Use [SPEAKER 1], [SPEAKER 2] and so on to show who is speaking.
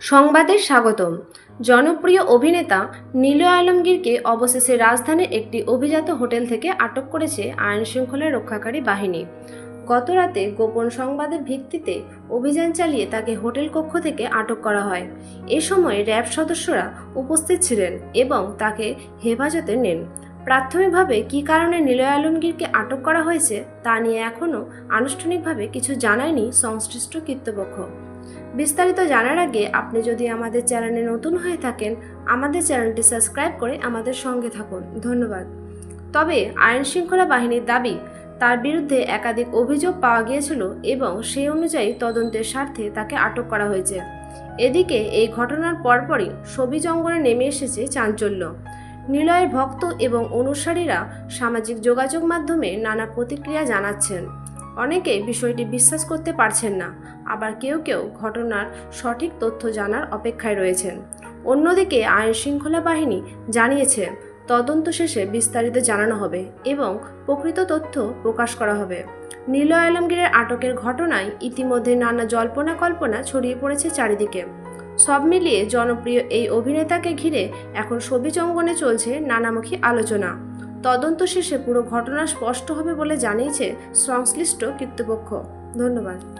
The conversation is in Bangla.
[SPEAKER 1] সংবাদে স্বাগতম। জনপ্রিয় অভিনেতা নীল আলমগীরকে অবশেষে রাজধানীর একটি অভিজাত হোটেল থেকে আটক করেছে আইন শৃঙ্খলা রক্ষাকারী বাহিনী। গতরাতে গোপন সংবাদের ভিত্তিতে অভিযান চালিয়ে তাকে হোটেল কক্ষ থেকে আটক করা হয়। এ সময় র্যাব সদস্যরা উপস্থিত ছিলেন এবং তাকে হেফাজতে নেন। প্রাথমিকভাবে কী কারণে নিলয় আলমগীরকে আটক করা হয়েছে তা নিয়ে এখনও আনুষ্ঠানিকভাবে কিছু জানায়নি সংশ্লিষ্ট কর্তৃপক্ষ। বিস্তারিত জানার আগে আপনি যদি আমাদের চ্যানেলে নতুন হয়ে থাকেন, আমাদের চ্যানেলটি সাবস্ক্রাইব করে আমাদের সঙ্গে থাকুন। ধন্যবাদ। তবে আইন শৃঙ্খলা বাহিনীর দাবি, তার বিরুদ্ধে একাধিক অভিযোগ পাওয়া গিয়েছিল এবং সেই অনুযায়ী তদন্তের স্বার্থে তাকে আটক করা হয়েছে। এদিকে এই ঘটনার পরপরই ছবি জঙ্গলে নেমে এসেছে চাঞ্চল্য। নিলয়ের ভক্ত এবং অনুসারীরা সামাজিক যোগাযোগ মাধ্যমে নানা প্রতিক্রিয়া জানাচ্ছেন। অনেকে বিষয়টি বিশ্বাস করতে পারছেন না, আবার কেউ কেউ ঘটনার সঠিক তথ্য জানার অপেক্ষায় রয়েছেন। অন্যদিকে আইন শৃঙ্খলা বাহিনী জানিয়েছে, তদন্ত শেষে বিস্তারিত জানানো হবে এবং প্রকৃত তথ্য প্রকাশ করা হবে। নীল আলমগীরের আটকের ঘটনায় ইতিমধ্যে নানা জল্পনা কল্পনা ছড়িয়ে পড়েছে চারিদিকে। সব মিলিয়ে জনপ্রিয় এই অভিনেতাকে ঘিরে এখন ছবি চঙ্গনে চলছে নানামুখী আলোচনা। তদন্ত শেষে পুরো ঘটনা স্পষ্ট হবে বলে জানিয়েছে সংশ্লিষ্ট কর্তৃপক্ষ। ধন্যবাদ।